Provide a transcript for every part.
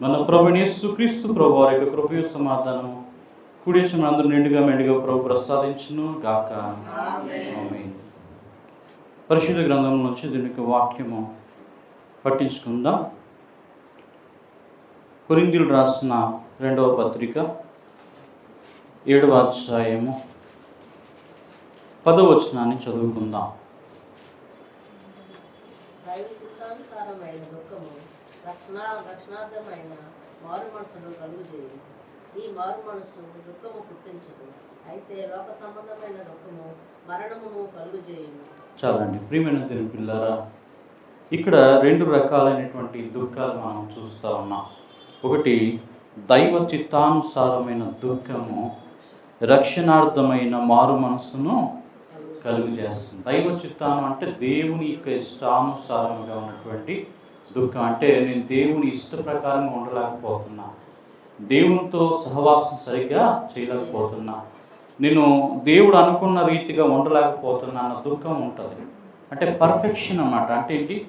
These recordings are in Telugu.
మన ప్రభునేసు క్రీస్తు ప్రభు వారి యొక్క కృపయు సమాధానం కుడేశం అందరూ నిండుగా మెండుగా ప్రభు ప్రసాదించును గాక. పరిశుద్ధ గ్రంథం నుంచి దీని యొక్క వాక్యము పట్టించుకుందాం. కొరిందీలు రాసిన రెండవ పత్రిక ఏడవ అధ్యాయము పదవచనాన్ని చదువుకుందాం. రక్షణ రక్షణార్థమైన మారు మనసును కలుగు చేయదు ఈ మారు మనసు దుఃఖము పుట్టించదు. అయితే లోక సంబంధమైన దుఃఖము మరణమును కలుగు చేయను చాలండి. ప్రియమైన తెలుగు పిల్లారా ఇక్కడ రెండు రకాలైనటువంటి దుఃఖాలు మనం చూస్తూ ఉన్నాం. ఒకటి దైవ చిత్తానుసారమైన దుఃఖము రక్షణార్థమైన మారు మనసును కలుగు చేస్తుంది దైవ చిత్తానం అంటే దేవుని యొక్క ఇష్టానుసారంగా ఉన్నటువంటి దుఃఖం. అంటే నేను దేవుని ఇష్ట ప్రకారంగా ఉండలేకపోతున్నా. దేవునితో సహవాసం సరిగ్గా చేయలేకపోతున్నా. నేను దేవుడు అనుకున్న రీతిగా ఉండలేకపోతున్నా అన్న దుఃఖం ఉంటుంది. అంటే పర్ఫెక్షన్ అన్నమాట. అంటే ఏంటి?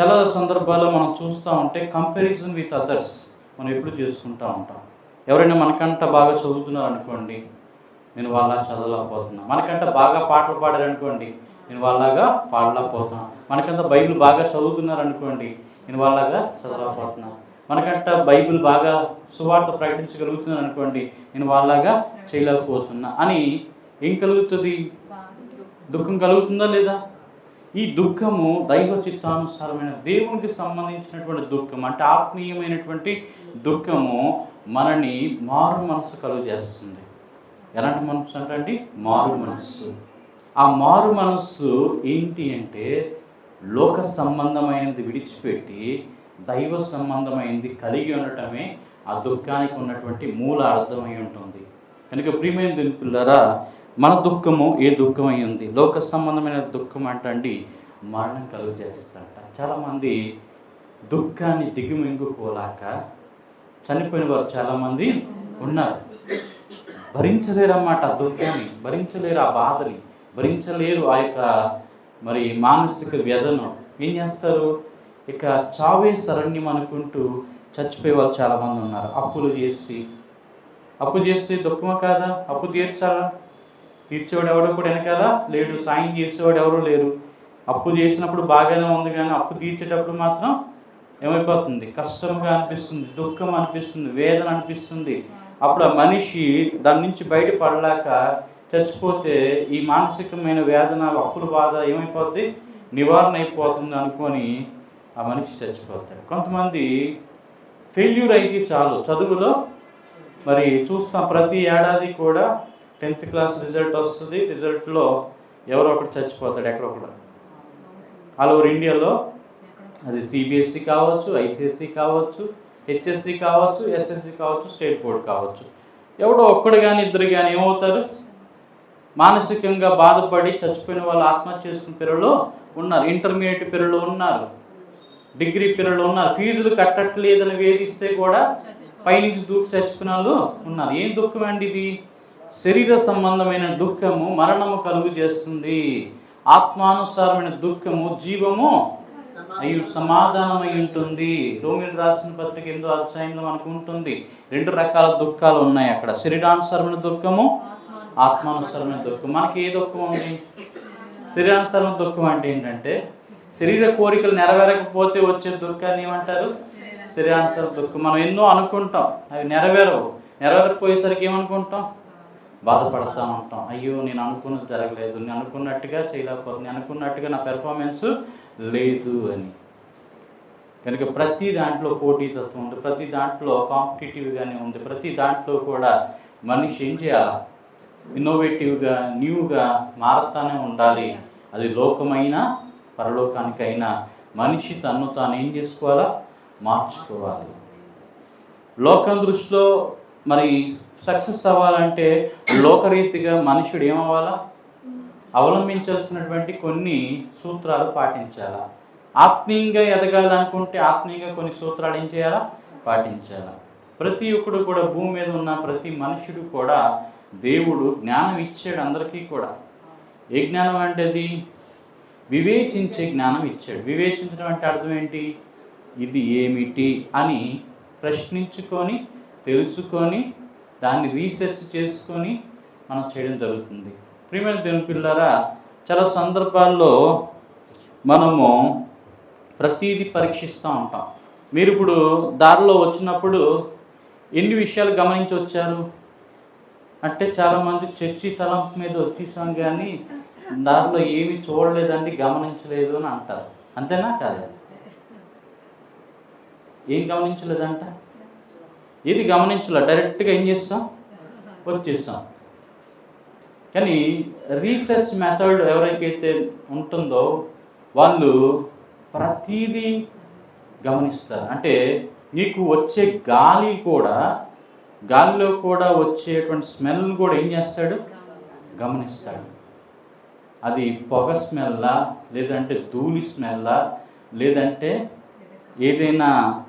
చాలా సందర్భాల్లో మనం చూస్తూ ఉంటే కంపారిజన్ విత్ అదర్స్ మనం ఎప్పుడు చేసుకుంటూ ఉంటాం. ఎవరైనా మనకంట బాగా చదువుతున్నారు అనుకోండి నేను వాళ్ళ చదవలేకపోతున్నా. మనకంట బాగా పాటలు పాడారనుకోండి నేను వాళ్ళగా పాడలేకపోతున్నా. మనకంత బైబిల్ బాగా చదువుతున్నారు అనుకోండి వాళ్ళగా చదవలేకపోతున్నా మనకంట బైబిల్ బాగా సువార్త ప్రకటించగలుగుతున్నాను అనుకోండి నేను వాళ్ళగా చేయలేకపోతున్నా. అని ఏం కలుగుతుంది? దుఃఖం కలుగుతుందా లేదా? ఈ దుఃఖము దైవ చిత్తానుసారమైన దేవునికి సంబంధించినటువంటి దుఃఖం అంటే ఆత్మీయమైనటువంటి దుఃఖము మనని మారు మనసు కలుగు చేస్తుంది. ఎలాంటి మనసు అంటే మారు మనస్సు ఆ మారు మనస్సు ఏంటి అంటే లోక సంబంధమైనది విడిచిపెట్టి దైవ సంబంధమైనది కలిగి ఉండటమే ఆ దుఃఖానికి ఉన్నటువంటి మూల అర్థమై ఉంటుంది. కనుక ప్రియమైన దేవుని పిల్లరా మన దుఃఖము ఏ దుఃఖమై ఉంది? లోక సంబంధమైన దుఃఖం అంటండి మరణం కలుగు చేస్తాట చాలామంది దుఃఖాన్ని దిగుమింగుకోలేక చనిపోయిన వారు చాలామంది ఉన్నారు. భరించలేరన్నమాట ఆ దుఃఖాన్ని భరించలేరు ఆ బాధని భరించలేరు ఆ యొక్క మరి మానసిక వ్యధను ఏం చేస్తారు? ఇక చావే శరణ్యం అనుకుంటూ చచ్చిపోయే వాళ్ళు చాలామంది ఉన్నారు. అప్పులు చేసి అప్పు చేస్తే దుఃఖమా కాదా? అప్పు తీర్చాలా? తీర్చేవాడు ఎవడో కూడా వెనకాల లేడు. సాయం చేసేవాడు ఎవరు లేరు. అప్పు చేసినప్పుడు బాగానే ఉంది కానీ అప్పు తీర్చేటప్పుడు మాత్రం ఏమైపోతుంది? కష్టంగా అనిపిస్తుంది దుఃఖం అనిపిస్తుంది వేదన అనిపిస్తుంది. అప్పుడు ఆ మనిషి దాని నుంచి బయటపడలేక చచ్చిపోతే ఈ మానసికమైన వేదన అప్పుల బాధ ఏమైపోద్ది? నివారణ అయిపోతుంది అనుకొని ఆ మనిషి చచ్చిపోతాడు. కొంతమంది ఫెయిల్యూర్ అయితే చాలు. చదువులో మరి చూస్తాం ప్రతి ఏడాది కూడా టెన్త్ క్లాస్ రిజల్ట్ వస్తుంది. రిజల్ట్లో ఎవరో ఒకటి చచ్చిపోతాడు ఎక్కడో ఆల్ ఓవర్ ఇండియాలో అది సిబిఎస్సి కావచ్చు ఐసిఎస్సి కావచ్చు హెచ్ఎస్సి కావచ్చు ఎస్ఎస్సి కావచ్చు స్టేట్ బోర్డ్ కావచ్చు. ఎవడో ఒక్కడు కానీ ఇద్దరు కానీ ఏమవుతారు? మానసికంగా బాధపడి చచ్చిపోయిన వాళ్ళు ఆత్మహత్య చేసుకున్న పిల్లలు ఉన్నారు. ఇంటర్మీడియట్ పిల్లలు ఉన్నారు. డిగ్రీ పిల్లలు ఉన్నారు. ఫీజులు కట్టట్లేదని వేధిస్తే కూడా పైనుంచి దూకి చచ్చిపోయిన వాళ్ళు ఉన్నారు. ఏం దుఃఖం అండి ఇది? శరీర సంబంధమైన దుఃఖము మరణము కలుగు చేస్తుంది. ఆత్మానుసారమైన దుఃఖము జీవము అయ్యి సమాధానమై ఉంటుంది. రోమిల్ రాసిన పత్రిక ఎనిమిదో అధ్యాయంలో మనకు ఉంటుంది. రెండు రకాల దుఃఖాలు ఉన్నాయి అక్కడ. శరీరానుసారమైన దుఃఖము ఆత్మానుసరమైన దుఃఖం మనకి ఏ దుఃఖం ఉంది? శరీరానుసరమైన దుఃఖం అంటే ఏంటంటే శరీర కోరికలు నెరవేరకపోతే వచ్చే దుఃఖాన్ని ఏమంటారు? శరీరానుసార దుఃఖం మనం ఎన్నో అనుకుంటాం అవి నెరవేరవు. నెరవేరకపోయేసరికి ఏమనుకుంటాం? బాధపడతా ఉంటాం. అయ్యో నేను అనుకున్నది జరగలేదు. నేను అనుకున్నట్టుగా చేయలేకపోతుంది నేను అనుకున్నట్టుగా నా పెర్ఫార్మెన్స్ లేదు అని. కనుక ప్రతి దాంట్లో పోటీతత్వం ఉంది. ప్రతి దాంట్లో కాంపిటేటివ్గానే ఉంది. ప్రతి దాంట్లో కూడా మనిషి ఏం చేయాలి? ఇన్నోవేటివ్గా న్యూగా మారతానే ఉండాలి. అది లోకమైన పరలోకానికైనా మనిషి తన్ను తాను ఏం చేసుకోవాలా? మార్చుకోవాలి. లోకం దృష్టిలో మరి సక్సెస్ అవ్వాలంటే లోకరీతిగా మనుషుడు ఏమవ్వాలా? అవలంబించాల్సినటువంటి కొన్ని సూత్రాలు పాటించాలా? ఆత్మీయంగా ఎదగాలనుకుంటే ఆత్మీయంగా కొన్ని సూత్రాలు ఏం చేయాలా? పాటించాలా? ప్రతి ఒక్కడు కూడా భూమి మీద ఉన్న ప్రతి మనుషుడు కూడా దేవుడు జ్ఞానం ఇచ్చాడు అందరికీ కూడా. ఏ జ్ఞానం అంటే అది? వివేచించే జ్ఞానం ఇచ్చాడు. వివేచించడం అంటే అర్థం ఏంటి? ఇది ఏమిటి అని ప్రశ్నించుకొని తెలుసుకొని దాన్ని రీసెర్చ్ చేసుకొని మనం చేయడం జరుగుతుంది. ప్రియమైన దేవుని పిల్లరా చాలా సందర్భాల్లో మనము ప్రతీది పరీక్షిస్తూ ఉంటాం. మీరు ఇప్పుడు దారిలో వచ్చినప్పుడు ఎన్ని విషయాలు గమనించి వచ్చారు అంటే చాలామంది చర్చి తలంపు మీద వచ్చేసాం కానీ దాంట్లో ఏమీ చూడలేదండి గమనించలేదు అని అంటారు. అంతేనా కాదు? ఏం గమనించలేదంట? ఏది గమనించలే? డైరెక్ట్గా ఏం చేస్తాం? వచ్చేస్తాం. కానీ రీసెర్చ్ మెథడ్ ఎవరికైతే ఉంటుందో వాళ్ళు ప్రతిదీ గమనిస్తారు. అంటే నీకు వచ్చే గాలి కూడా గాలిలో కూడా వచ్చేటువంటి స్మెల్ కూడా ఏం చేస్తాడు? గమనిస్తాడు. అది పొగ స్మెల్లా లేదంటే ధూళి స్మెల్లా లేదంటే ఏదైనా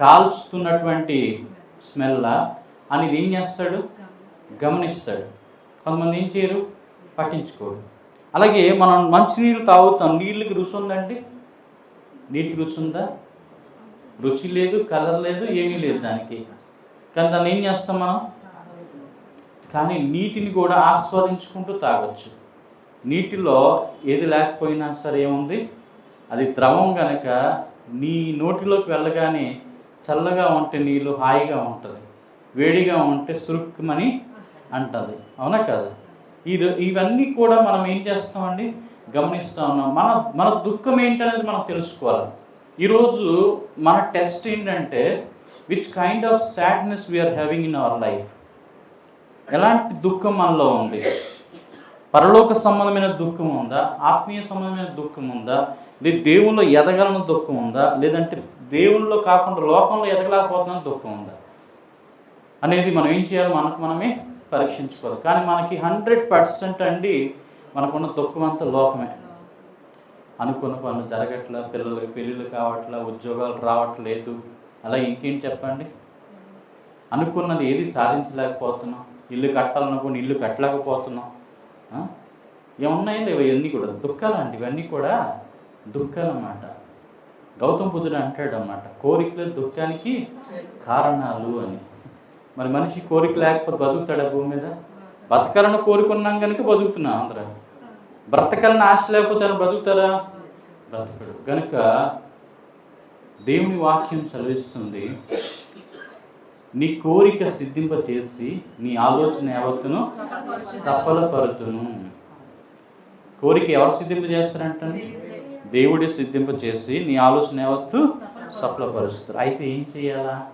కాల్చుతున్నటువంటి స్మెల్లా అనేది ఏం చేస్తాడు? గమనిస్తాడు. కొంతమంది ఏం చేయరు? పట్టించుకోరు. అలాగే మనం మంచినీళ్ళు తాగుతాం. నీళ్ళకి రుచి ఉందండి? నీటికి రుచి ఉందా? రుచి లేదు కలర్ లేదు ఏమీ లేదు దానికి. కానీ దాన్ని ఏం చేస్తాం మనం? కానీ నీటిని కూడా ఆస్వాదించుకుంటూ తాగొచ్చు. నీటిలో ఏది లేకపోయినా సరే ఏముంది? అది ద్రవం కనుక నీ నోటిలోకి వెళ్ళగానే చల్లగా ఉంటే నీళ్ళు హాయిగా ఉంటుంది. వేడిగా ఉంటే సురుక్కుమని అంటది. అవునా కాదు? ఇది ఇవన్నీ కూడా మనం ఏం చేస్తామండి? గమనిస్తూ ఉన్నాం. మన మన దుఃఖం ఏంటనేది మనం తెలుసుకోవాలి. ఈరోజు మన టెస్ట్ ఏంటంటే which kind of sadness we are having in our life ఎలాంటి దుఃఖం మనలో ఉంది? పరలోక సంబంధమైన దుఃఖం ఉందా? ఆత్మీయ సంబంధమైన దుఃఖం ఉందా? లేదు దేవుల్లో ఎదగలని దుఃఖం ఉందా? లేదంటే దేవుల్లో కాకుండా లోకంలో ఎదగలేకపోతున్న దుఃఖం ఉందా? అనేది మనం ఏం చేయాలి? మనకు మనమే పరీక్షించుకోవాలి. కానీ మనకి హండ్రెడ్ పర్సెంట్ అండి మనకున్న దుఃఖం అంతా లోకమే. అనుకున్న పనులు జరగట్లా పిల్లలకి పెళ్ళిళ్ళు కావట్లా ఉద్యోగాలు రావట్లేదు అలా ఇంకేంటి చెప్పండి? అనుకున్నది ఏది సాధించలేకపోతున్నాం. ఇల్లు కట్టాలనుకుని ఇల్లు కట్టలేకపోతున్నాం. ఆ? ఏమున్నాయి లేవు ఇవన్నీ కూడా? దుఃఖాలండి ఇవన్నీ కూడా దుఃఖాలు అన్నమాట. గౌతమ బుద్ధుడు అంటాడు అన్నమాట కోరికలు దుఃఖానికి కారణాలు అని. మరి మనిషి కోరిక లేకపోతే బతుకుతాడా భూమి మీద? బతకాలని కోరుకున్నాం కనుక బతుకుతున్నాం ఆంధ్ర బ్రతకాలని ఆశ లేకపోతే ఆయన బతుకుతారా బ్రతకడు. కనుక దేవుని వాక్యం చదివిస్తుంది నీ కోరిక సిద్ధింప చేసి నీ ఆలోచన యావత్తును సఫలపరుతును కోరిక ఎవరు సిద్ధింప చేస్తారంట దేవుడే సిద్ధింప చేసి నీ ఆలోచన యావత్తు సఫలపరుస్తారు. అయితే ఏం చేయాలా?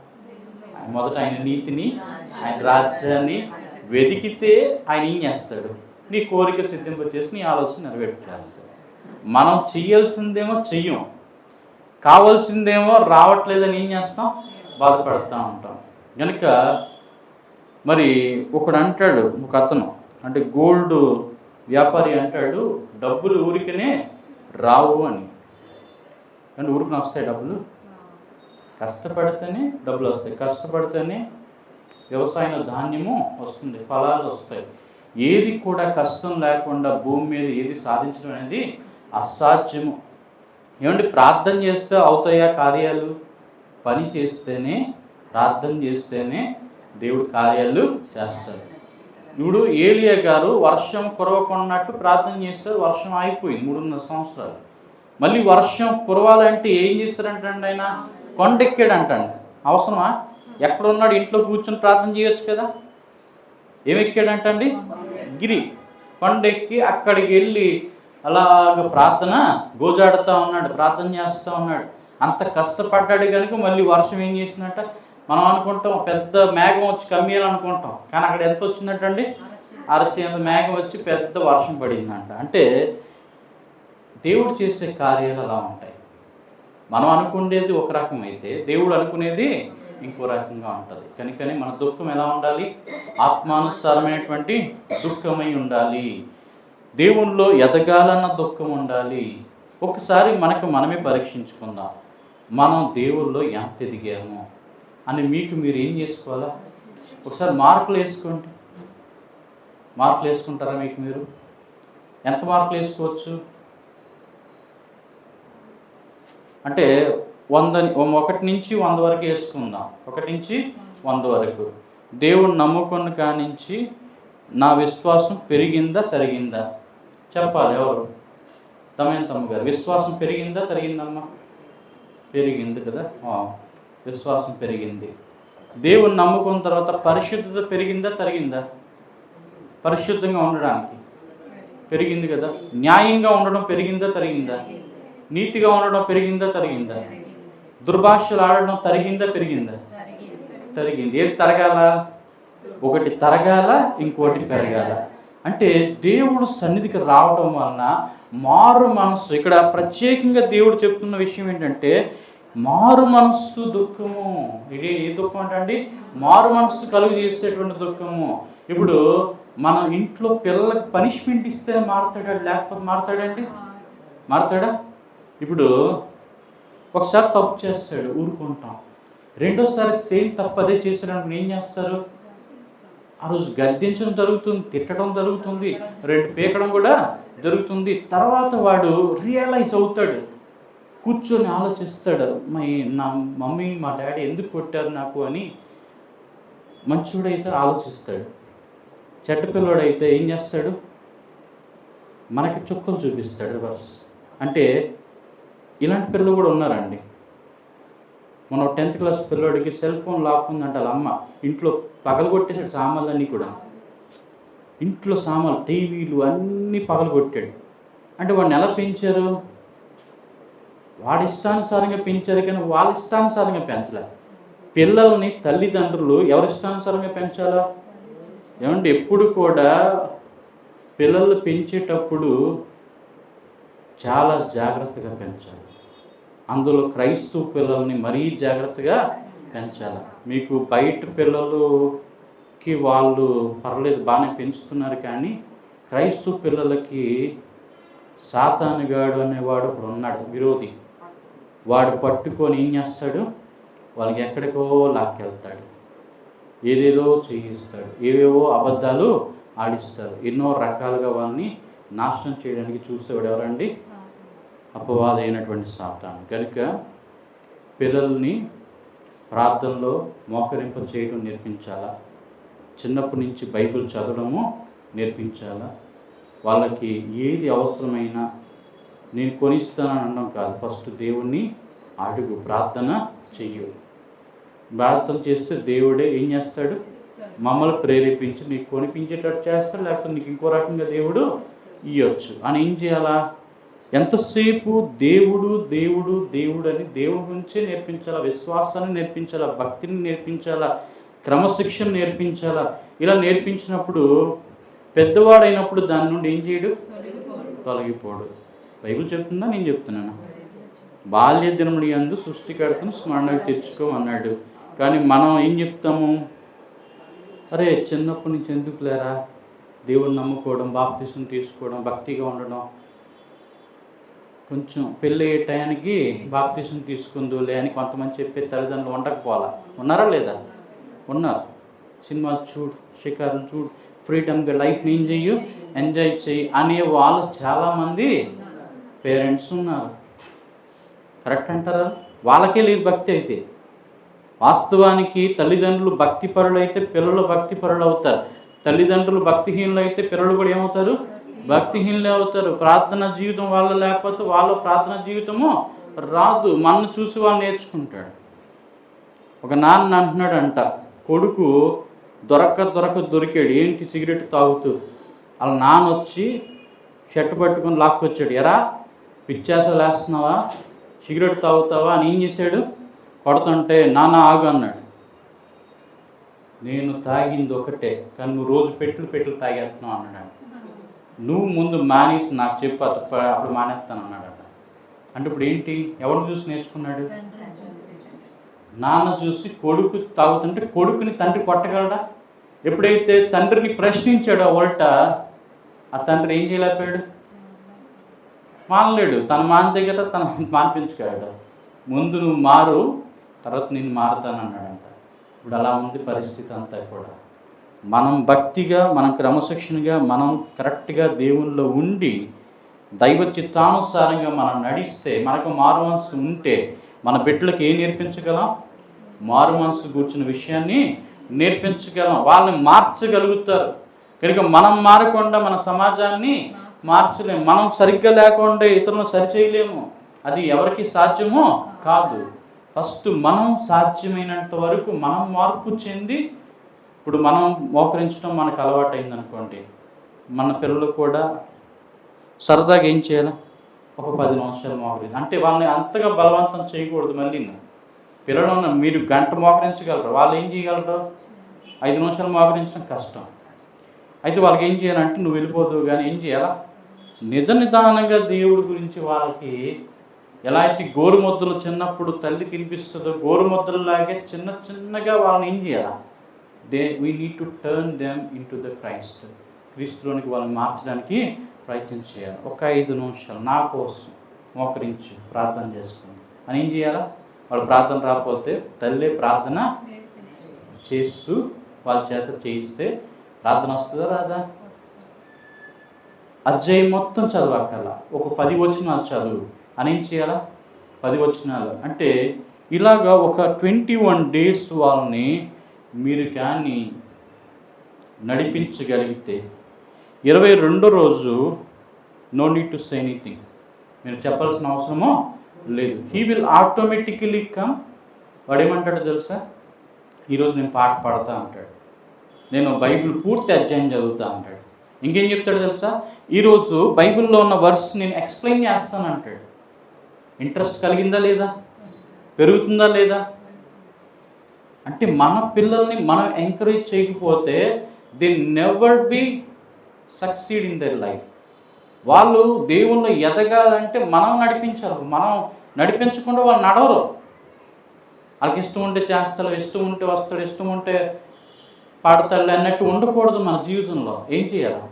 మొదట ఆయన నీతిని ఆయన రాజ్యాన్ని వెతికితే ఆయన ఏం చేస్తాడు? నీ కోరిక సిద్ధింప చేసి నీ ఆలోచన నెరవేర్చేస్తాడు. మనం చేయాల్సిందేమో చెయ్యం. కావాల్సిందేమో రావట్లేదని ఏం చేస్తాం? బాధపడుతూ ఉంటాం. కనుక మరి ఒకడు అంటాడు ఒక అతను అంటే గోల్డ్ వ్యాపారి అంటాడు డబ్బులు ఊరికనే రావు అని. అంటే ఊరికి వస్తాయి డబ్బులు? కష్టపడితేనే డబ్బులు వస్తాయి. కష్టపడితేనే వ్యవసాయంలో ధాన్యము వస్తుంది ఫలాలు వస్తాయి. ఏది కూడా కష్టం లేకుండా భూమి మీద ఏది సాధించడం అనేది అసాధ్యము. ఏమంటే ప్రార్థన చేస్తే అవుతాయా కార్యాలు? పని చేస్తేనే ప్రార్థన చేస్తేనే దేవుడు కార్యాలు చేస్తాడు. ఇప్పుడు ఏలియా గారు వర్షం కురవకున్నట్టు ప్రార్థన చేస్తారు వర్షం ఆగిపోయింది మూడున్నర సంవత్సరాలు. మళ్ళీ వర్షం కురవాలంటే ఏం చేస్తారంటండి ఆయన? కొండెక్కాడంటండి. అవసరమా? ఎక్కడ ఉన్నాడు ఇంట్లో కూర్చొని ప్రార్థన చేయొచ్చు కదా? ఏమెక్కాడంటండి? గిరి. కొండెక్కి అక్కడికి వెళ్ళి అలాగ ప్రార్థన గోజాడుతూ ఉన్నాడు ప్రార్థన చేస్తూ ఉన్నాడు. అంత కష్టపడ్డాడు కనుక మళ్ళీ వర్షం ఏం చేసిందంట? మనం అనుకుంటాం పెద్ద మేఘం వచ్చి కమ్మేయాలనుకుంటాం కానీ అక్కడ ఎంత వచ్చిందంటండి? అరచేంత మేఘం వచ్చి పెద్ద వర్షం పడిందంట. అంటే దేవుడు చేసే కార్యాలు అలా ఉంటాయి. మనం అనుకునేది ఒక రకం అయితే దేవుడు అనుకునేది ఇంకో రకంగా ఉంటుంది. కనుకనే మన దుఃఖం ఎలా ఉండాలి? ఆత్మానుసారమైనటువంటి దుఃఖమై ఉండాలి. దేవునిలో ఎదగాలన్న దుఃఖం ఉండాలి. ఒకసారి మనకు మనమే పరీక్షించుకుందాం. మనం దేవుల్లో ఎంత ఎదిగాము అని మీకు మీరు ఏం చేసుకోవాలా? ఒకసారి మార్కులు వేసుకోండి. మార్కులు వేసుకుంటారా మీకు మీరు? ఎంత మార్కులు వేసుకోవచ్చు? అంటే వంద ఒకటి నుంచి వంద వరకు వేసుకుందాం. ఒకటి నుంచి వంద వరకు. దేవుడు నమ్ముకున్న కానించి నా విశ్వాసం పెరిగిందా తరిగిందా? చెప్పాలి ఎవరు? దమయంతమ్మ గారు. విశ్వాసం పెరిగిందా తరిగిందమ్మా? పెరిగింది కదా. విశ్వాసం పెరిగింది. దేవుని నమ్ముకున్న తర్వాత పరిశుద్ధత పెరిగిందా తరిగిందా? పరిశుద్ధంగా ఉండడానికి. పెరిగింది కదా. న్యాయంగా ఉండడం పెరిగిందా తరిగిందా? నీతిగా ఉండడం పెరిగిందా తరిగిందా? దుర్భాషలు ఆడడం తరిగిందా పెరిగిందా? తరిగింది. ఏది తరగాల? ఒకటి తరగాల ఇంకోటి పెరగాల. అంటే దేవుడు సన్నిధికి రావడం వలన మారు మనస్సు. ఇక్కడ ప్రత్యేకంగా దేవుడు చెప్తున్న విషయం ఏంటంటే మారు మనస్సు దుఃఖము. ఇది ఏ దుఃఖం అంటే అండి? మారు మనస్సు కలుగు చేసేటువంటి దుఃఖము. ఇప్పుడు మన ఇంట్లో పిల్లలకు పనిష్మెంట్ ఇస్తే మారుతాడా లేకపోతే మారుతాడండి మారుతాడా? ఇప్పుడు ఒకసారి తప్పు చేస్తాడు ఊరుకుంటాం. రెండోసారి సేమ్ తప్పు అదే చేశాడనుకుని ఏం చేస్తారు? ఆ రోజు గద్దించడం జరుగుతుంది తిట్టడం జరుగుతుంది రెండు పీకడం కూడా జరుగుతుంది. తర్వాత వాడు రియలైజ్ అవుతాడు కూర్చొని ఆలోచిస్తాడు మై నా మమ్మీ మా డాడీ ఎందుకు కొట్టారు నాకు? అని మంచోడైతే ఆలోచిస్తాడు. చెడ్డ పిల్లడైతే ఏం చేస్తాడు? మనకి చుక్కలు చూపిస్తాడు బస్ అంటే ఇలాంటి పిల్లలు కూడా ఉన్నారండి. మన టెన్త్ క్లాస్ పిల్లోడికి సెల్ ఫోన్ లాక్కుందంట అమ్మ. ఇంట్లో పగలగొట్టేసాడు సామాన్లన్నీ కూడా. ఇంట్లో సామాన్లు టీవీలు అన్నీ పగలగొట్టాడు. అంటే వాడిని ఎలా పెంచారు? వాడి ఇష్టానుసారంగా పెంచారు కానీ వాళ్ళ ఇష్టానుసారంగా పెంచలే. పిల్లల్ని తల్లిదండ్రులు ఎవరి ఇష్టానుసారంగా పెంచాలా? ఏమంటే ఎప్పుడు కూడా పిల్లలు పెంచేటప్పుడు చాలా జాగ్రత్తగా పెంచాలి. అందులో క్రైస్తవ పిల్లల్ని మరీ జాగ్రత్తగా పెంచాలి. మీకు బయట పిల్లలకి వాళ్ళు పర్లేదు బాగానే పెంచుతున్నారు కానీ క్రైస్తవ పిల్లలకి సాతానుగాడు అనేవాడు ఇప్పుడు ఉన్నాడు విరోధి. వాడు పట్టుకొని ఏం చేస్తాడు? వాళ్ళకి ఎక్కడికో లాక్కెళ్తాడు. ఏదేదో చేయిస్తాడు. ఏవేవో అబద్ధాలు ఆడిస్తారు. ఎన్నో రకాలుగా వాళ్ళని నాశనం చేయడానికి చూసేవాడు ఎవరండి? అపవాద అయినటువంటి సాతాను. కనుక పిల్లల్ని ప్రార్థనలో మోకరింప చేయడం నేర్పించాలా? చిన్నప్పటి నుంచి బైబిల్ చదవడము నేర్పించాలా? వాళ్ళకి ఏది అవసరమైనా నేను కొనిస్తానని అనడం కాదు. ఫస్ట్ దేవుణ్ణి అడుగు ప్రార్థన చెయ్యు. ప్రార్థన చేస్తే దేవుడే ఏం చేస్తాడు? మమ్మల్ని ప్రేరేపించి నీకు కొనిపించేటట్టు చేస్తాడు లేకపోతే నీకు ఇంకో రకంగా దేవుడు ఇవ్వచ్చు అని ఏం చేయాలా? ఎంతసేపు దేవుడు దేవుడు దేవుడు అని దేవుడి గురించే నేర్పించాలా? విశ్వాసాన్ని నేర్పించాలా? భక్తిని నేర్పించాలా? క్రమశిక్షణ నేర్పించాలా? ఇలా నేర్పించినప్పుడు పెద్దవాడైనప్పుడు దాని నుండి ఏం చేయడు? తొలగిపోడు. బైబుల్ చెప్తుందా? నేను చెప్తున్నాను. బాల్య దినముడి అందు సృష్టికర్తను స్మరణకు తెచ్చుకోమన్నాడు. కానీ మనం ఏం చెప్తాము? అరే చిన్నప్పటి నుంచి ఎందుకు లేరా దేవుని నమ్ముకోవడం బాప్తీసం తీసుకోవడం భక్తిగా ఉండడం కొంచెం పెళ్ళి అయ్యే టయానికి బాప్తీసం తీసుకుందులే అని కొంతమంది చెప్పే తల్లిదండ్రులు ఉండకపోవాలా? ఉన్నారా లేదా? ఉన్నారు. సినిమాలు చూడు షికారులు చూడు ఫ్రీడమ్గా లైఫ్ని ఏం చెయ్యు ఎంజాయ్ చెయ్యి అనే వాళ్ళు చాలామంది పేరెంట్స్ ఉన్నారు. కరెక్ట్ అంటారా? వాళ్ళకే లేదు భక్తి అయితే. వాస్తవానికి తల్లిదండ్రులు భక్తి పరులు అయితే పిల్లలు భక్తి పరులు అవుతారు. తల్లిదండ్రులు భక్తిహీనులు అయితే పిల్లలు కూడా ఏమవుతారు? భక్తిహీనులు అవుతారు. ప్రార్థన జీవితం వాళ్ళ లేకపోతే వాళ్ళ ప్రార్థన జీవితము రాదు. మనను చూసి వాళ్ళు నేర్చుకుంటాడు. ఒక నాన్న అంటున్నాడంట కొడుకు దొరక్క దొరక దొరికాడు. ఏంటి సిగరెట్ తాగుతూ? వాళ్ళ నాన్న వచ్చి షర్ట్ పట్టుకొని లాక్కొచ్చాడు. ఎరా పిచ్చాసలు వేస్తున్నావా? సిగరెట్ తాగుతావా? అని ఏం చేశాడు? కొడుతుంటే నాన్న ఆగు అన్నాడు. నేను తాగింది ఒకటే కానీ నువ్వు రోజు పెట్టులు పెట్టులు తాగేస్తున్నావు అన్నాడు. నువ్వు ముందు మానేసి నాకు చెప్పు అత- అప్పుడు మానేస్తాను అన్నాడట అంటే ఇప్పుడు ఏంటి? ఎవరిని చూసి నేర్చుకున్నాడు? నాన్న చూసి కొడుకు తాగుతుంటే కొడుకుని తండ్రి కొట్టగలడా? ఎప్పుడైతే తండ్రిని ప్రశ్నించాడో ఒల్ట ఆ తండ్రి ఏం చేయలేకపోయాడు? మానలేడు. తన మాన దగ్గర తన మానిపించుకోడు ముందు నువ్వు మారు తర్వాత నేను మారుతానన్నాడంట. ఇప్పుడు అలా ఉంది పరిస్థితి అంతా కూడా. మనం భక్తిగా మనం క్రమశిక్షణగా మనం కరెక్ట్గా దేవుల్లో ఉండి దైవ చిత్తానుసారంగా మనం నడిస్తే మనకు మారు మనసు ఉంటే మన బిడ్డలకు ఏం నేర్పించగలం? మారు మనసు కూర్చున్న విషయాన్ని నేర్పించగలం. వాళ్ళని మార్చగలుగుతారు. కనుక మనం మారకుండా మన సమాజాన్ని మార్చలేము. మనం సరిగ్గా లేకుండా ఇతరులను సరిచేయలేము. అది ఎవరికి సాధ్యమో కాదు. ఫస్ట్ మనం సాధ్యమైనంత వరకు మనం మార్పు చెంది ఇప్పుడు మనం మోకరించడం మనకు అలవాటు అయిందనుకోండి మన పిల్లలు కూడా సరదాగా ఏం చేయాలి? ఒక పది నిమిషాలు మోకరించి అంటే వాళ్ళని అంతగా బలవంతం చేయకూడదు మళ్ళీ. పిల్లలు మీరు గంట మోకరించగలరు. వాళ్ళు ఏం చేయగలరు? ఐదు నిమిషాలు మోకరించడం కష్టం. అయితే వాళ్ళకి ఏం చేయాలంటే నువ్వు వెళ్ళిపోదు కానీ ఏం చేయాలా? నిజ నిదానంగా దేవుడి గురించి వాళ్ళకి ఎలా అయితే గోరుముద్దలు చిన్నప్పుడు తల్లి తినిపిస్తుందో గోరుముద్దలలాగే చిన్న చిన్నగా వాళ్ళని ఏం చేయాలా? They we need to turn them into the Christ క్రీస్తులోనికి వాళ్ళని మార్చడానికి ప్రయత్నం చేయాలి. ఒక ఐదు నిమిషాలు నా కోసం మోకరించు ప్రార్థన చేసుకుని అని ఏం చేయాలా? వాళ్ళు ప్రార్థన రాకపోతే తల్లి ప్రార్థన చేస్తూ వాళ్ళ చేత చేయిస్తే ప్రార్థన వస్తుందా రాదా? అధ్యాయం మొత్తం చదవక్కర్లా. ఒక పది వచనాలు చదువు. అని ఏం చేయాలా? పది వచనాలు. అంటే ఇలాగా ఒక ట్వంటీ వన్ డేస్ వాళ్ళని మీరు కానీ నడిపించగలిగితే. ఇరవై రెండో రోజు no need to say anything మీరు చెప్పాల్సిన అవసరమో లేదు. హీ విల్ ఆటోమేటికలీ కమ్ వాడేమంటాడు తెలుసా? ఈరోజు నేను పాట పాడతా అంటాడు. నేను బైబిల్ పూర్తి అధ్యయనం చదువుతా అంటాడు. ఇంకేం చెప్తాడు తెలుసా? ఈరోజు బైబిల్లో ఉన్న వర్స్ నేను ఎక్స్ప్లెయిన్ చేస్తాను అంటాడు ఇంట్రెస్ట్ కలిగిందా లేదా? పెరుగుతుందా లేదా? అంటే మన పిల్లల్ని మనం ఎంకరేజ్ చేయకపోతే they never be succeed in their life వాళ్ళు దేవుళ్ళు ఎదగాలంటే మనం నడిపించాలి. మనం నడిపించకుండా వాళ్ళు నడవరు. వాళ్ళకి ఇష్టం ఉంటే చేస్తారు ఇష్టం ఉంటే వస్తాడు ఇష్టం ఉంటే పాడతాడు అన్నట్టు ఉండకూడదు మన జీవితంలో. ఏం చేయాలి?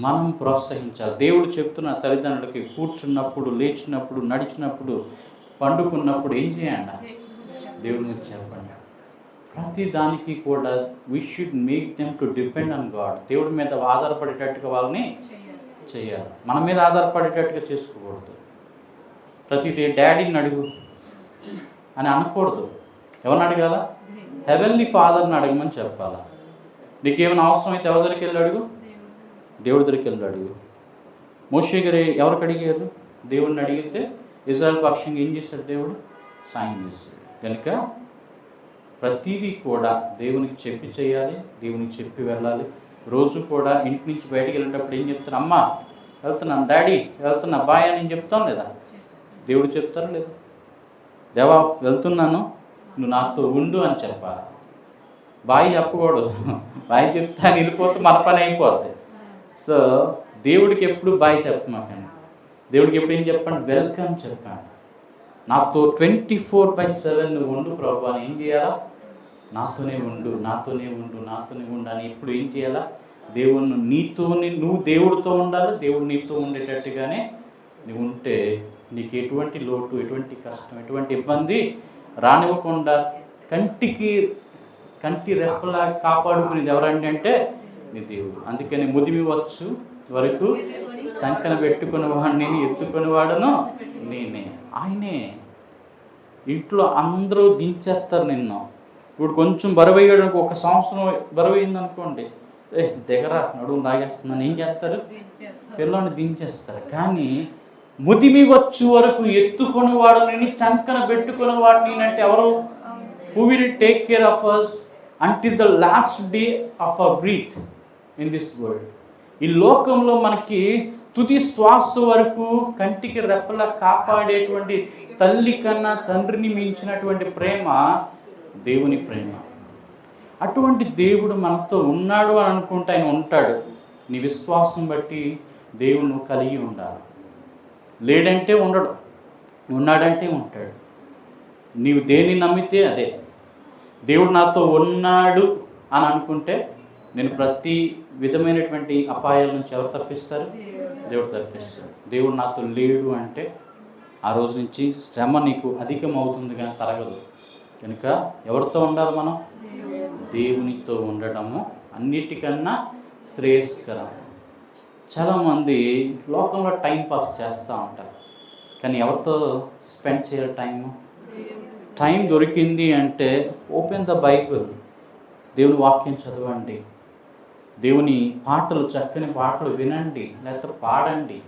మనం ప్రోత్సహించాలి. దేవుడు చెప్తున్న తల్లిదండ్రులకి కూర్చున్నప్పుడు లేచినప్పుడు నడిచినప్పుడు పండుకున్నప్పుడు ఏం చేయండి? దేవుడి మీద చెప్పండి ప్రతి దానికి కూడా we should make them to depend on God దేవుడి మీద ఆధారపడేటట్టుగా వాళ్ళని చేయాలి. మన మీద ఆధారపడేటట్టుగా చేసుకోకూడదు. ప్రతి డాడీని అడుగు అని అనకూడదు. ఎవరిని అడగాల? హెవెన్లీ ఫాదర్ని అడగమని చెప్పాలా? నీకేమైనా అవసరం అయితే ఎవరి దగ్గరికి వెళ్ళి అడుగు? దేవుడి దగ్గరికి వెళ్ళి అడుగు. మోషే గారు ఎవరికి అడిగారు? దేవుడిని అడిగితే ఇజ్రాయల్ పక్షంగా ఏం చేశాడు దేవుడు? సాయం చేశాడు. కనుక ప్రతిదీ కూడా దేవునికి చెప్పి చేయాలి దేవునికి చెప్పి వెళ్ళాలి. రోజు కూడా ఇంటి నుంచి బయటికి వెళ్ళేటప్పుడు ఏం చెప్తాను అమ్మ వెళ్తున్నాను. డాడీ వెళ్తున్నా. బాయ్ అని నేను చెప్తాను లేదా? దేవుడు చెప్తారు లేదా? దేవా వెళ్తున్నాను. నువ్వు నాతో ఉండు అని చెప్పాలి? బాయి చెప్పకూడదు. బాయి చెప్తా వెళ్ళిపోతే మన పని అయిపోద్ది. సో దేవుడికి ఎప్పుడు బాయ్ చెప్పమాకండి దేవుడికి ఎప్పుడు ఏం చెప్పండి వెల్కమ్ చెప్పండి నాతో ట్వంటీ ఫోర్ బై సెవెన్ నువ్వు ఉండు ప్రభు అని ఏం చేయాలా? నాతోనే ఉండు నాతోనే ఉండు నాతోనే ఉండు అని ఇప్పుడు ఏం చేయాలా? దేవుణ్ణి నీతోని నువ్వు దేవుడితో ఉండాలి? దేవుడు నీతో ఉండేటట్టుగానే నువ్వు ఉంటే నీకు ఎటువంటి లోటు ఎటువంటి కష్టం ఎటువంటి ఇబ్బంది రానివ్వకుండా కంటికి కంటి రెప్పలా కాపాడుకునేది ఎవరండి అంటే నీ దేవుడు. అందుకని ముదిమివచ్చు వరకు సంకన పెట్టుకుని వాడిని ఎత్తుకుని వాడను నేనే. ఆయనే. ఇంట్లో అందరూ దించేస్తారు నిన్ను. ఇప్పుడు కొంచెం బరువు అయ్యాడు ఒక సంవత్సరం బరువు అయింది అనుకోండి ఏ దగ్గర నడుము లాగేస్తున్నాను ఏం చేస్తారు? పిల్లని దించేస్తారు. కానీ ముదిమి వచ్చు వరకు ఎత్తుకొని వాడని చంకన పెట్టుకుని వాడిని అంటే ఎవరు? Who will take care of us until the last day of a breath in this world ఈ లోకంలో మనకి తుది శ్వాస వరకు కంటికి రెప్పలా కాపాడేటువంటి తల్లి కన్నా తండ్రిని మించినటువంటి ప్రేమ దేవుని ప్రేమ. అటువంటి దేవుడు మనతో ఉన్నాడు అని అనుకుంటే ఆయన ఉంటాడు. నీ విశ్వాసం బట్టి దేవుడు కలిగి ఉండాలి. లేడంటే ఉండడు ఉన్నాడంటే ఉంటాడు. నీవు దేన్ని నమ్మితే అదే. దేవుడు నాతో ఉన్నాడు అని అనుకుంటే నేను ప్రతి విధమైనటువంటి అపాయాల నుంచి ఎవరు తప్పిస్తారు? దేవుడు తప్పిస్తాడు దేవుడు నాతో లేడు అంటే ఆ రోజు నుంచి శ్రమ నీకు అధికం అవుతుంది కానీ తరగదు. కనుక ఎవరితో ఉండాలి మనం? దేవునితో ఉండడము అన్నిటికన్నా శ్రేయస్కరం. చాలామంది లోకంలో టైం పాస్ చేస్తూ ఉంటారు. కానీ ఎవరితో స్పెండ్ చేయాలి టైము? టైం దొరికింది అంటే ఓపెన్ ద బైబిల్. దేవుని వాక్యం చదవండి. దేవుని పాటలు చక్కని పాటలు వినండి లేకపోతే పాడండి.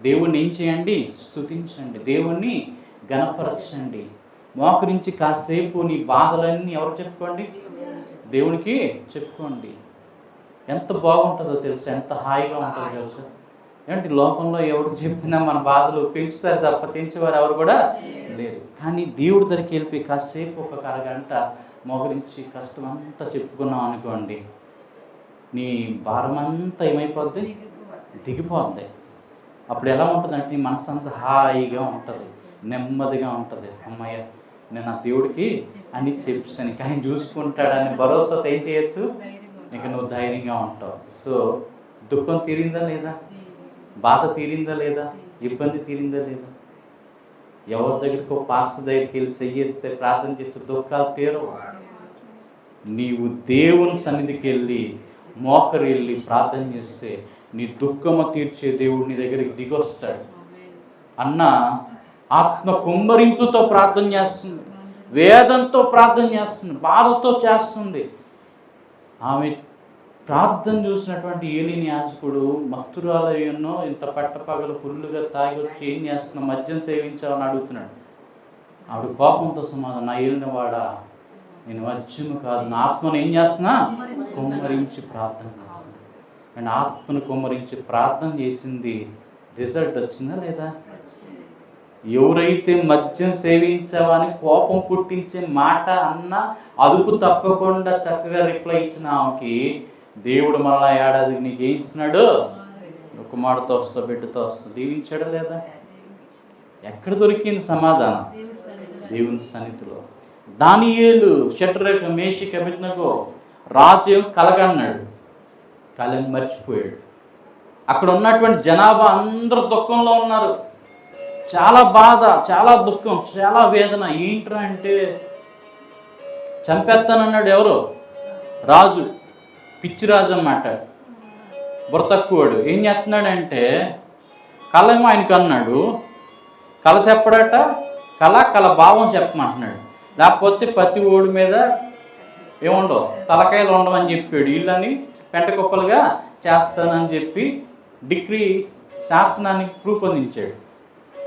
దేవుణ్ణి ఏం చేయండి? స్తుతించండి. దేవుణ్ణి గణపరచండి. మోకరించి కాసేపు నీ బాధలన్నీ ఎవరు చెప్పుకోండి? దేవునికి చెప్పుకోండి. ఎంత బాగుంటుందో తెలుసా? ఎంత హాయిగా ఉంటుందో తెలుసా? ఏంటి లోకంలో ఎవరికి చెప్పినా మన బాధలు పెంచుతారు తప్ప పెంచేవారు ఎవరు కూడా లేరు. కానీ దేవుడి దగ్గరికి వెళ్ళిపోయి కాసేపు ఒక అరగంట మోకరించి కష్టం అంతా చెప్పుకున్నాం అనుకోండి నీ భారం అంతా ఏమైపోద్ది? దిగిపోద్ది. అప్పుడు ఎలా ఉంటుందంటే నీ మనసు అంతా హాయిగా ఉంటుంది నెమ్మదిగా ఉంటుంది. అమ్మయ్య నేను ఆ దేవుడికి అని చెప్పాను. కానీ చూసుకుంటాడని భరోసాతో ఏం చేయొచ్చు? ఇక నువ్వు ధైర్యంగా ఉంటావు. సో దుఃఖం తీరిందా లేదా? బాధ తీరిందా లేదా? ఇబ్బంది తీరిందా లేదా? ఎవరి దగ్గరికి పాస్టర్ దగ్గరికి వెళ్ళి చెయ్యేస్తే ప్రార్థన చేస్తే దుఃఖాలు తీరవు. నీవు దేవుని సన్నిధికి వెళ్ళి మోకరి వెళ్ళి ప్రార్థన చేస్తే నీ దుఃఖము తీర్చే దేవుడు నీ దగ్గరికి దిగొస్తాడు. అన్న ఆత్మ కుమ్మరింపుతో ప్రార్థన చేస్తుంది. వేదంతో ప్రార్థన చేస్తుంది. బాధతో చేస్తుంది. ఆమె ప్రార్థన చూసినటువంటి ఏలిని యాజకుడు మత్తురాలయంలో ఇంత పట్టపగలు ఫుల్లుగా తాగి వచ్చి ఏం చేస్తున్నా మద్యం సేవించాలని అడుగుతున్నాడు. ఆవిడ కోపంతో సమాధానం నా ఏలినవాడా? నేను మద్యము కాదు. నా ఆత్మను ఏం చేస్తున్నా? కుమ్మరించి ప్రార్థన చేస్తున్నా. అండ్ ఆత్మను కుమ్మరించి ప్రార్థన చేసింది రిజల్ట్ వచ్చిందా లేదా? ఎవరైతే మద్యం సేవించావని కోపం పుట్టించే మాట అన్న అదుపు తప్పకుండా చక్కగా రిప్లై ఇచ్చిన ఆమెకి దేవుడు మళ్ళా ఏడాది నీకు ఏం ఇస్తున్నాడు? కుమారుతో వస్తా బిడ్డతో వస్తా దీవించాడా లేదా? ఎక్కడ దొరికింది సమాధానం? దేవుని సన్నిధిలో. దానియేలు షట్రక మేషి కబిత్నగో రాజు కలగన్నాడు. కలని మర్చిపోయాడు. అక్కడ ఉన్నటువంటి జనాభా అందరూ దుఃఖంలో ఉన్నారు. చాలా బాధ చాలా దుఃఖం చాలా వేదన. ఏంట్రా అంటే చంపేస్తానన్నాడు ఎవరు? రాజు. పిచ్చిరాజు అన్నమాట. బుర్ర ఏం చేస్తున్నాడంటే కళేమో ఆయనకు అన్నాడు కళ చెప్పడట కళ కళ భావం చెప్పమంటున్నాడు. లేకపోతే ప్రతి ఓడి మీద ఏముండవు? తలకాయలు ఉండవని చెప్పాడు. వీళ్ళని పెంట కుప్పలుగా చేస్తానని చెప్పి డిగ్రీ శాసనాన్ని రూపొందించాడు.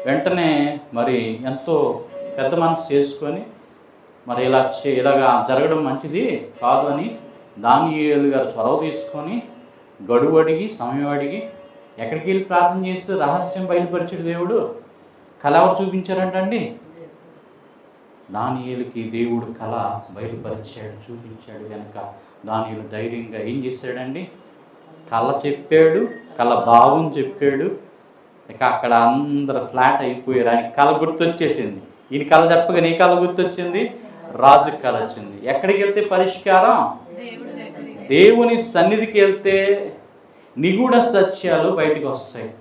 వెంటనే మరి ఎంతో పెద్ద మనసు చేసుకొని మరి ఇలా చే ఇలాగా జరగడం మంచిది కాదు అని దానియేలు గారు చొరవ తీసుకొని గడువు అడిగి సమయం అడిగి ఎక్కడికి వెళ్ళి ప్రార్థన చేస్తే రహస్యం బయలుపరిచాడు దేవుడు. కళ ఎవరు చూపించారంటండి. దానియులకి దేవుడు కళ బయలుపరిచాడు చూపించాడు కనుక దానియులు ధైర్యంగా ఏం చేశాడండి? కళ చెప్పాడు కళ భావం చెప్పాడు. ఇక అక్కడ అందరు ఫ్లాట్ అయిపోయారు. ఆయన కళ గుర్తొచ్చేసింది. ఈయన కళ చెప్పగా నీ కళ గుర్తొచ్చింది? రాజు కళ వచ్చింది. ఎక్కడికి వెళ్తే పరిష్కారం? దేవుని సన్నిధికి వెళ్తే నిగూఢ సత్యాలు బయటకు వస్తాయి.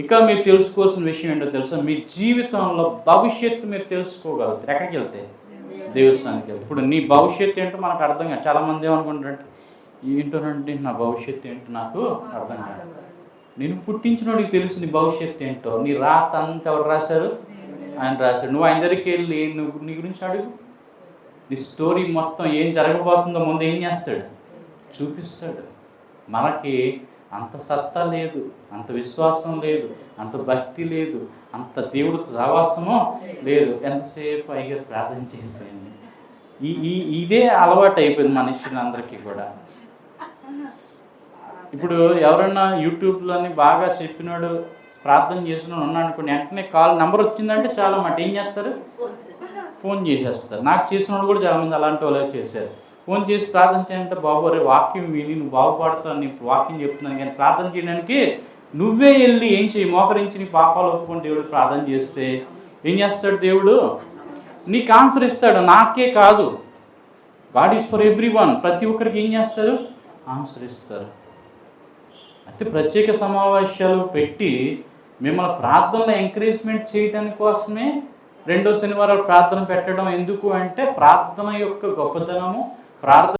ఇక మీరు తెలుసుకోవాల్సిన విషయం ఏంటో తెలుసా? మీ జీవితంలో భవిష్యత్తు మీరు తెలుసుకోగలుగుతారు. ఎక్కడికి వెళ్తే? దేవస్థానానికి వెళ్తే. ఇప్పుడు నీ భవిష్యత్తు ఏంటో మనకు అర్థం కాదు. చాలామంది ఏమనుకుంటారంటే ఏంటోనండి నా భవిష్యత్తు ఏంటో నాకు అర్థం కాదు. నేను పుట్టించినోడికి తెలుసు నీ భవిష్యత్తు ఏంటో. నీ రాత అంతా ఎవరు రాశారు? ఆయన రాశాడు. నువ్వు ఆయన దగ్గరికి వెళ్ళి నువ్వు నీ గురించి అడుగు. నీ స్టోరీ మొత్తం ఏం జరగబోతుందో ముందు ఏం చేస్తాడు? చూపిస్తాడు. మనకి అంత సత్తా లేదు అంత విశ్వాసం లేదు అంత భక్తి లేదు అంత దేవుడు సహవాసము లేదు. ఎంతసేపు అయ్యో ప్రార్థన చేసేయండి. ఈ ఈ ఇదే అలవాటు అయిపోయింది మనుషులందరికీ కూడా. ఇప్పుడు ఎవరన్నా యూట్యూబ్లోని బాగా చెప్పినాడు ప్రార్థన చేసిన ఉన్నాడు అనుకోండి వెంటనే కాల్ నెంబర్ వచ్చిందంటే చాలా మాట ఏం చేస్తారు? ఫోన్ చేసేస్తారు. నాకు చేసిన వాళ్ళు కూడా చాలామంది అలాంటి వాళ్ళే చేశారు. ఫోన్ చేసి ప్రార్థన చేయాలంటే బాబు అరే వాక్యం విని నువ్వు బాగుపడతావు నేను వాక్యం చెప్తున్నాను కానీ ప్రార్థన చేయడానికి నువ్వే వెళ్ళి ఏం చేయి మోకరించి నీ పాపాలు ఒప్పుకొని దేవుడు ప్రార్థన చేస్తే ఏం చేస్తాడు దేవుడు? నీకు ఆన్సర్ ఇస్తాడు నాకే కాదు. God is for everyone ప్రతి ఒక్కరికి ఏం చేస్తారు? ఆన్సర్ ఇస్తారు. అయితే ప్రత్యేక సమావేశాలు పెట్టి మిమ్మల్ని ప్రార్థనలో ఎంకరేజ్మెంట్ చేయడానికి కోసమే రెండో శనివారం ప్రార్థన పెట్టడం ఎందుకు అంటే ప్రార్థన యొక్క గొప్పతనము ప్రార్థన